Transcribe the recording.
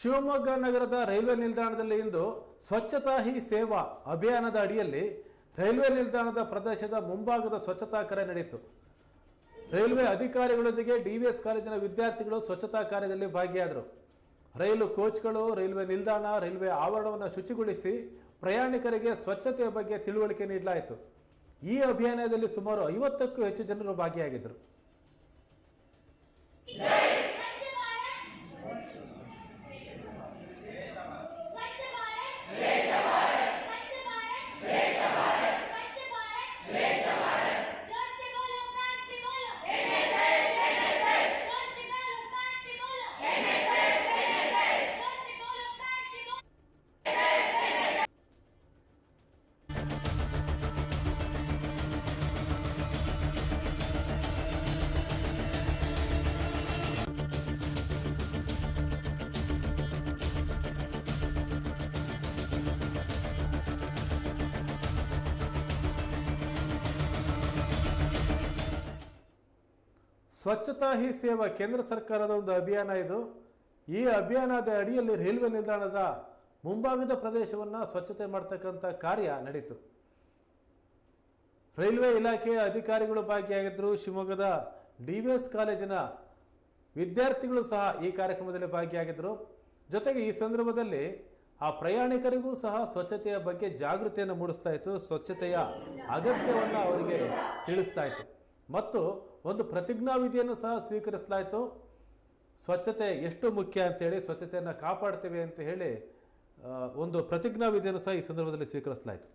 ಶಿವಮೊಗ್ಗ ನಗರದ ರೈಲ್ವೆ ನಿಲ್ದಾಣದಲ್ಲಿ ಇಂದು ಸ್ವಚ್ಛತಾ ಹಿ ಸೇವಾ ಅಭಿಯಾನದ ಅಡಿಯಲ್ಲಿ ರೈಲ್ವೆ ನಿಲ್ದಾಣದ ಪ್ರದೇಶದ ಮುಂಭಾಗದ ಸ್ವಚ್ಛತಾ ಕಾರ್ಯ ನಡೆಯಿತು. ರೈಲ್ವೆ ಅಧಿಕಾರಿಗಳೊಂದಿಗೆ ಡಿವಿಎಸ್ ಕಾಲೇಜಿನ ವಿದ್ಯಾರ್ಥಿಗಳು ಸ್ವಚ್ಛತಾ ಕಾರ್ಯದಲ್ಲಿ ಭಾಗಿಯಾದರು. ರೈಲು ಕೋಚ್ಗಳು, ರೈಲ್ವೆ ನಿಲ್ದಾಣ, ರೈಲ್ವೆ ಆವರಣವನ್ನು ಶುಚಿಗೊಳಿಸಿ ಪ್ರಯಾಣಿಕರಿಗೆ ಸ್ವಚ್ಛತೆಯ ಬಗ್ಗೆ ತಿಳುವಳಿಕೆ ನೀಡಲಾಯಿತು. ಈ ಅಭಿಯಾನದಲ್ಲಿ ಸುಮಾರು ಐವತ್ತಕ್ಕೂ ಹೆಚ್ಚು ಜನರು ಭಾಗಿಯಾಗಿದ್ದರು. ಸ್ವಚ್ಛತಾ ಹಿ ಸೇವಾ ಕೇಂದ್ರ ಸರ್ಕಾರದ ಒಂದು ಅಭಿಯಾನ ಇದು. ಈ ಅಭಿಯಾನದ ಅಡಿಯಲ್ಲಿ ರೈಲ್ವೆ ನಿಲ್ದಾಣದ ಮುಂಭಾಗದ ಪ್ರದೇಶವನ್ನು ಸ್ವಚ್ಛತೆ ಮಾಡ್ತಕ್ಕಂಥ ಕಾರ್ಯ ನಡೀತು. ರೈಲ್ವೆ ಇಲಾಖೆಯ ಅಧಿಕಾರಿಗಳು ಭಾಗಿಯಾಗಿದ್ದರು ಶಿವಮೊಗ್ಗದ ಡಿ ವಿ ಎಸ್ ಕಾಲೇಜಿನ ವಿದ್ಯಾರ್ಥಿಗಳು ಸಹ ಈ ಕಾರ್ಯಕ್ರಮದಲ್ಲಿ ಭಾಗಿಯಾಗಿದ್ದರು ಜೊತೆಗೆ ಈ ಸಂದರ್ಭದಲ್ಲಿ ಆ ಪ್ರಯಾಣಿಕರಿಗೂ ಸಹ ಸ್ವಚ್ಛತೆಯ ಬಗ್ಗೆ ಜಾಗೃತಿಯನ್ನು ಮೂಡಿಸ್ತಾ ಇತ್ತು. ಸ್ವಚ್ಛತೆಯ ಅಗತ್ಯವನ್ನು ಅವರಿಗೆ ತಿಳಿಸ್ತಾ ಇತ್ತು. ಮತ್ತು ಒಂದು ಪ್ರತಿಜ್ಞಾವಿಧಿಯನ್ನು ಸಹ ಸ್ವೀಕರಿಸಲಾಯಿತು. ಸ್ವಚ್ಛತೆ ಎಷ್ಟು ಮುಖ್ಯ ಅಂತೇಳಿ ಸ್ವಚ್ಛತೆಯನ್ನು ಕಾಪಾಡ್ತೇವೆ ಅಂತ ಹೇಳಿ ಒಂದು ಪ್ರತಿಜ್ಞಾವಿಧಿಯನ್ನು ಸಹ ಈ ಸಂದರ್ಭದಲ್ಲಿ ಸ್ವೀಕರಿಸಲಾಯಿತು.